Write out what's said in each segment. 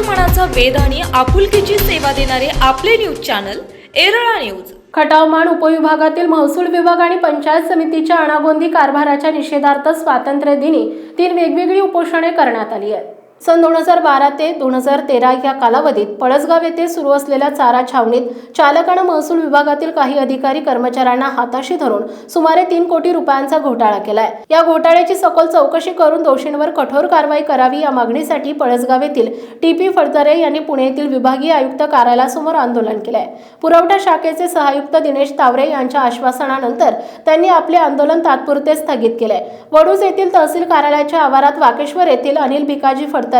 मनाचा वेध आणि आपुलकीची सेवा देणारे आपले न्यूज चॅनल एरळा न्यूज. खटावमाण उपविभागातील महसूल विभाग आणि पंचायत समितीच्या अनागोंदी कारभाराच्या निषेधार्थ स्वातंत्र्य दिनी तीन वेगवेगळी उपोषणे करण्यात आली आहेत. सन दोन हजार बारा ते दोन हजार तेरा या कालावधीत पळसगाव येथे सुरू असलेल्या चारा छावणीत चालकानं महसूल विभागातील काही अधिकारी कर्मचाऱ्यांना हाताशी धरून सुमारे तीन कोटी रुपयांचा घोटाळा केलाय. या घोटाळ्याची सखोल चौकशी करून दोषींवर कठोर कारवाई करावी या मागणीसाठी पळसगाव येथील टी पी फडतरे यांनी पुणे येथील विभागीय आयुक्त कार्यालयासमोर आंदोलन केलंय. पुरवठा शाखेचे सहायुक्त दिनेश तावरे यांच्या आश्वासनानंतर त्यांनी आपले आंदोलन तात्पुरते स्थगित केले वडूज येथील तहसील कार्यालयाच्या आवारात वाकेश्वर येथील अनिल भिकाजी फडतरे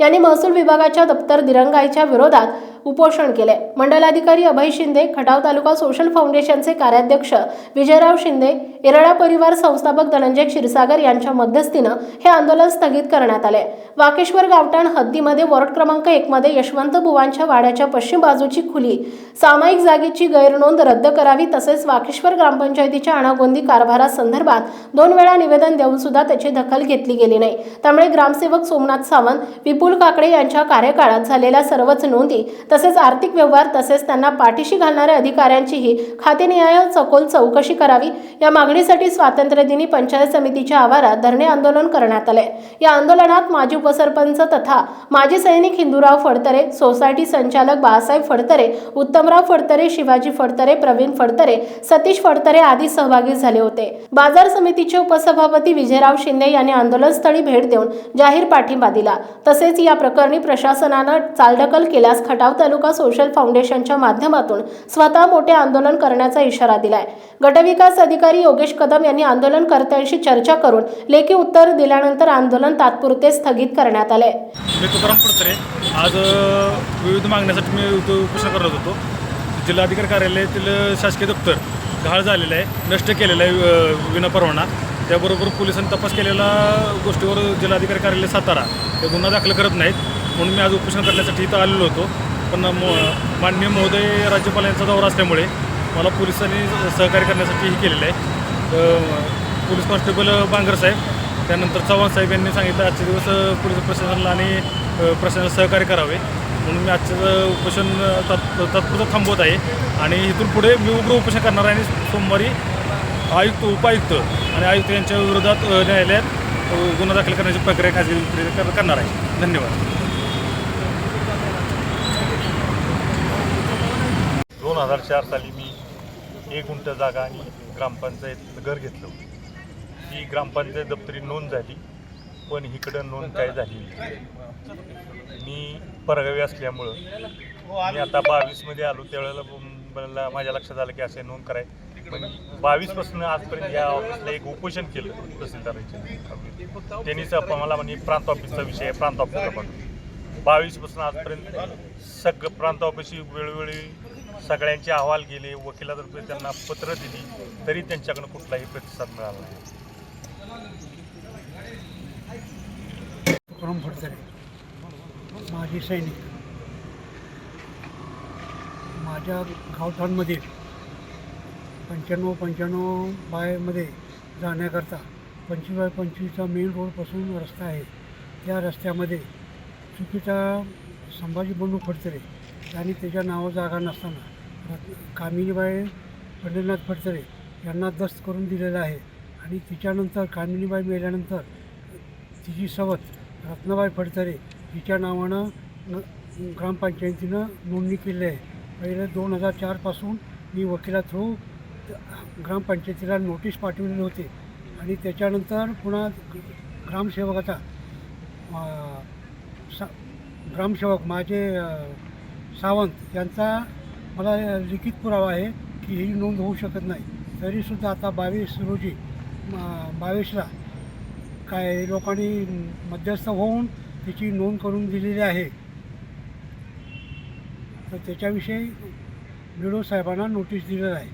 यांनी महसूल विभागाच्या दप्तर दिरंगाईच्या विरोधात उपोषण केले. मंडलाधिकारी अभय शिंदे खटाव तालुका सोशल फाउंडेशनचे कार्याध्यक्ष विजयराव शिंदे येरळा परिवार संस्थापक धनंजय क्षीरसागर यांच्या मध्यस्थीनं हे आंदोलन स्थगित करण्यात आले. वाकेश्वर गावठाण हद्दीमध्ये वॉर्ड क्रमांक एकमध्ये यशवंत बुवांच्या वाड्याच्या पश्चिम बाजूची खुली सामायिक जागेची गैरनोंद रद्द करावी तसेच वाकेश्वर ग्रामपंचायतीच्या अणागोंदी कारभारासंदर्भात दोन वेळा निवेदन देऊन सुद्धा त्याची दखल घेतली गेली नाही. त्यामुळे ग्रामसेवक सोमनाथ सावंत विपुल काकडे यांच्या कार्यकाळात झालेल्या सर्वच नोंदी तसेच तसेच आर्थिक व्यवहार तसेच त्यांना पाठीशी घालणाऱ्या अधिकाऱ्यांचीही खातेनिहाय सखोल चौकशी करावी. या मागणीसाठी स्वातंत्र्यदिनी पंचायत समितीच्या आवारात धरणे आंदोलन करण्यात आले. या आंदोलनात माजी उपसरपंच तथा माजी सैनिक हिंदूराव फडतरे सोसायटी संचालक बाळासाहेब फडतरे उत्तमराव फडतरे शिवाजी फडतरे प्रवीण फडतरे सतीश फडतरे आदी सहभागी झाले होते. बाजार समितीचे उपसभापती विजयराव शिंदे यांनी आंदोलनस्थळी भेट देऊन जाहीर पाठिंबा दिला. तसेच या प्रकरणी प्रशासनानं चालढकल केल्यास खटाव तालुका सोशल फाउंडेशनच्या माध्यमातून स्वतः मोठे आंदोलन करण्याचा इशारा दिलाय. गटविकास अधिकारी योगेश कदम यांनी आंदोलनकर्त्यांशी चर्चा करून लेखी उत्तर दिल्यानंतर आंदोलन तात्पुरते स्थगित करण्यात आले मी तुकाराम आज विविध मागण्यासाठी मी उपोषण करत होतो. जिल्हाधिकारी कार्यालयातील शासकीय दप्तर घाळ झालेलं आहे नष्ट केलेलं आहे विनापरवाना त्याबरोबर पोलिसांनी तपास केलेल्या गोष्टीवर जिल्हाधिकारी कार्यालय सातारा हे गुन्हा दाखल करत नाहीत. म्हणून मी आज उपोषण करण्यासाठी इथं आलेलो होतो. पण मो माननीय महोदय राज्यपाल यांचा दौरा असल्यामुळे मला पोलिसांनी सहकार्य करण्यासाठी हे केलेलं आहे. पोलीस कॉन्स्टेबल बांगर साहेब त्यानंतर चव्हाण साहेब यांनी सांगितलं आजचे दिवस पोलीस प्रशासनाला आणि प्रशासनाला सहकार्य करावे. म्हणून मी आजचं उपोषण तात तात्पुरतं थांबवत आहे. आणि इथून पुढे मी उग्र उपोषण करणार आहे आणि सोमवारी आयुक्त उपायुक्त आणि आयुक्त यांच्या विरोधात न्यायालयात गुन्हा दाखल करण्याची प्रक्रिया खाजगी करणार आहे. धन्यवाद. दोन हजार चार साली मी एक गुंट जागा आणि ग्रामपंचायत घर घेतलं होतं. ती ग्रामपंचायत दप्तरी नोंद झाली पण इकडं नोंद काय झाली मी परगावी असल्यामुळं मी आता बावीसमध्ये आलो. त्यावेळेला मला माझ्या लक्षात आलं की असे नोंद कराय पण बावीसपासून आजपर्यंत या ऑफिसला एक उपोषण केलं तहसीलदारांचे. त्यांनीच मला म्हणजे प्रांत ऑफिसचा विषय आहे प्रांत ऑफिसला पण बावीसपासून आजपर्यंत सगळं प्रांत ऑफिसची वेळोवेळी सगळ्यांचे अहवाल गेले वकिलातर्फे त्यांना पत्र दिली तरी त्यांच्याकडून कुठलाही प्रतिसाद मिळाला नाही. तुकाराम फडतरे माजी सैनिक. माझ्या गावठाणमध्ये पंच्याण्णव पंच्याण्णव बायमध्ये जाण्याकरता पंचवीस बाय पंचवीसचा मेन रोडपासून रस्ता आहे. त्या रस्त्यामध्ये चुकीचा संभाजी बंडू फडतरे आणि त्याच्या नावा जागा नसताना कामिनीबाई पंढरीनाथ फडतरे यांना दस्त करून दिलेला आहे. आणि तिच्यानंतर कामिनीबाई मेल्यानंतर तिची सवत रत्नाबाई फडतरे हिच्या नावानं न ग्रामपंचायतीनं नोंदणी केली आहे. पहिले दोन हजार चारपासून मी वकिला थ्रू ग्रामपंचायतीला नोटीस पाठवलेली होती. आणि त्याच्यानंतर पुन्हा ग्रामसेवकाचा सा ग्रामसेवक माझे सावंत यांचा मला लिखित पुरावा आहे की ही नोंद होऊ शकत नाही. तरीसुद्धा आता बावीस रोजी बावीसला काय लोकांनी मध्यस्थ होऊन त्याची नोंद करून दिलेली आहे. तर त्याच्याविषयी बिडो साहेबांना नोटीस दिलेलं आहे.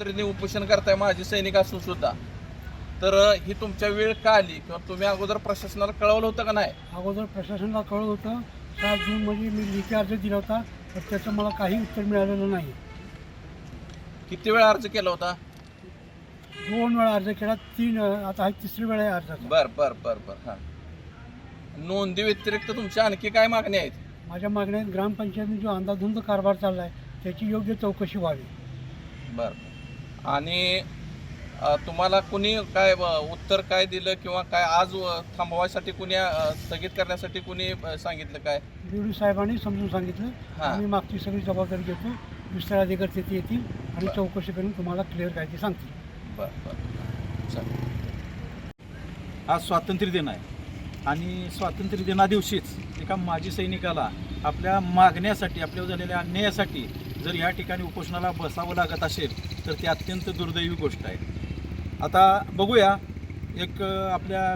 तऱ्हेने उपोषण करताय माझे सैनिक असून सुद्धा. तर ही तुमच्या वेळ का आली? किंवा तुम्ही अगोदर प्रशासनाला कळवलं होतं का नाही? अगोदर प्रशासनाला कळत होतं. सात जूनमध्ये मी लेखी अर्ज दिला होता तर त्याचं मला काही उत्तर मिळालेलं नाही. किती वेळा अर्ज केला होता? दोन वेळा अर्ज केला तीन आता हा तिसरी वेळा आहे अर्जाचा. बर बर बर बर हां. नोंदी व्यतिरिक्त तुमच्या आणखी काय मागण्या आहेत? माझ्या मागण्यात ग्रामपंचायतीने जो अंदाधुंद कारभार चालला आहे त्याची योग्य चौकशी व्हावी. बरं. आणि तुम्हाला कुणी काय उत्तर काय दिलं किंवा काय आज थांबवायसाठी कुणी स्थगित करण्यासाठी कुणी सांगितलं काय? डी साहेबांनी समजून सांगितलं. हां. आम्ही मागची सगळी जबाबदारी घेतो. विस्तार अधिकारी तिथे येतील आणि चौकशी करून तुम्हाला क्लिअर काय ते सांगतील. बरं बरं. चालेल. आज स्वातंत्र्य दिन आहे. आणि स्वातंत्र्य दिनादिवशीच एका माजी सैनिकाला आपल्या मागण्यासाठी आपल्यावर झालेल्या अन्यायासाठी जर या ठिकाणी उपोषणाला बसावं लागत असेल तर ती अत्यंत दुर्दैवी गोष्ट आहे. आता बघूया एक आपल्या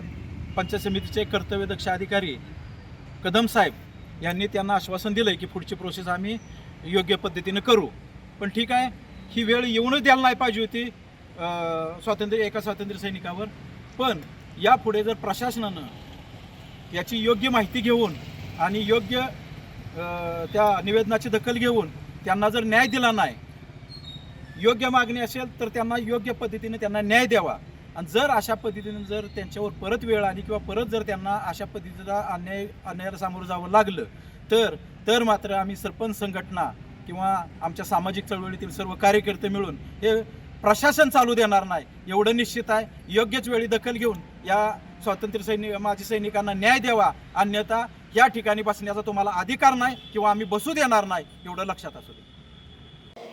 पंचायत समितीचे कर्तव्यदक्ष अधिकारी कदम साहेब यांनी त्यांना आश्वासन दिलं की पुढची प्रोसेस आम्ही योग्य पद्धतीनं करू. पण ठीक आहे ही वेळ येऊनच द्यायला नाही पाहिजे होती स्वातंत्र्य एका स्वातंत्र्य सैनिकावर. पण यापुढे जर प्रशासनानं याची योग्य माहिती घेऊन आणि योग्य त्या निवेदनाची दखल घेऊन त्यांना जर न्याय दिला नाही योग्य मागणी असेल तर त्यांना योग्य पद्धतीने त्यांना न्याय द्यावा. आणि जर अशा पद्धतीने जर त्यांच्यावर परत वेळ आली किंवा परत जर त्यांना अशा पद्धतीचा अन्याय अन्यायाला सामोरं जावं लागलं तर तर मात्र आम्ही सरपंच संघटना किंवा आमच्या सामाजिक चळवळीतील सर्व कार्यकर्ते मिळून हे प्रशासन चालू देणार नाही. एवढं निश्चित आहे. योग्यच वेळी दखल घेऊन या स्वातंत्र्य सैनिक माजी सैनिकांना न्याय द्यावा. अन्यथा या ठिकाणी बसण्याचा तुम्हाला अधिकार नाही किंवा आम्ही बसू देणार नाही एवढं लक्षात असू दे.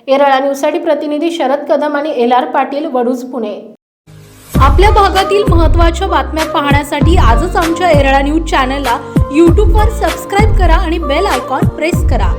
येरळा न्यूजसाठी प्रतिनिधी शरद कदम आणि एल आर पाटील वडूज पुणे. आपल्या भागातील महत्त्वाच्या बातम्या पाहण्यासाठी आजच आमच्या एरळा न्यूज चॅनलला यूट्यूबवर सबस्क्राईब करा आणि बेल आयकॉन प्रेस करा.